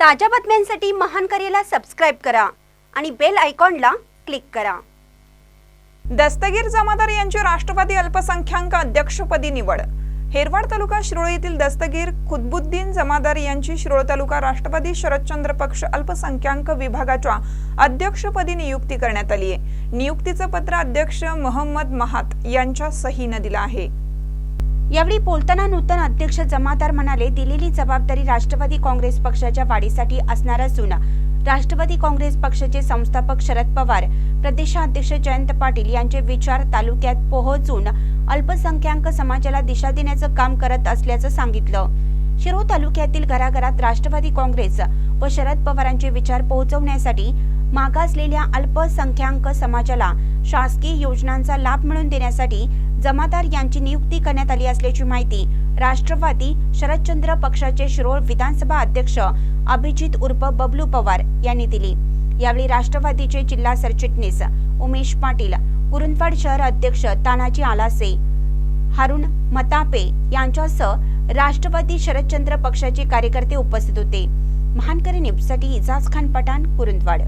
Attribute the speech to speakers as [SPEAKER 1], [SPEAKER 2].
[SPEAKER 1] ताज्या बातम्यांसाठी महान करेला सबस्क्राईब करा आणि बेल आयकॉनला क्लिक करा.
[SPEAKER 2] दस्तगीर जमादार यांची राष्ट्रवादी अल्पसंख्याक अध्यक्षपदी निवड. हेरवाड तालुका शिरोळ येथील दस्तगीर खुदबुद्दीन जमादार यांची शिरोळ तालुका राष्ट्रवादी शरदचंद्र पक्ष अल्पसंख्याक विभागाच्या अध्यक्षपदी नियुक्ती करण्यात आली आहे नियुक्तीचं पत्र अध्यक्ष मोहम्मद महात यांच्या सहीनं दिलं आहे.
[SPEAKER 1] यावेळी बोलताना नूतन अध्यक्ष जमादार म्हणाले दिलेली जबाबदारी राष्ट्रवादी काँग्रेस पक्षाच्या वाढीसाठी असणार असून राष्ट्रवादी काँग्रेस पक्षाचे संस्थापक शरद पवार प्रदेशाध्यक्ष जयंत पाटील यांचे विचार तालुक्यात पोहोचून अल्पसंख्याक समाजाला दिशा देण्याचं काम करत असल्याचं सांगितलं. शिरोळ तालुक्यातील घराघरात राष्ट्रवादी काँग्रेस व शरद पवारांचे विचार पोहोचवण्यासाठी मागासलेल्या अल्पसंख्याक समाजाला शासकीय योजनांचा लाभ मिळवून देण्यासाठी जमादार यांची नियुक्ती करण्यात आली असल्याची माहिती राष्ट्रवादी शरदचंद्र पक्षाचे शिरोळ विधानसभा अध्यक्ष अभिजित उर्फ बबलू पवार यांनी दिली. यावेळी राष्ट्रवादीचे जिल्हा सरचिटणीस उमेश पाटील कुरुंदवाड शहर अध्यक्ष तानाजी आलासे हारुण मतापे यांच्यासह राष्ट्रवादी शरदचंद्र पक्षाचे कार्यकर्ते उपस्थित होते. महानकरी न्यूजसाठी इजाज खान पठाण कुरुंदवाड.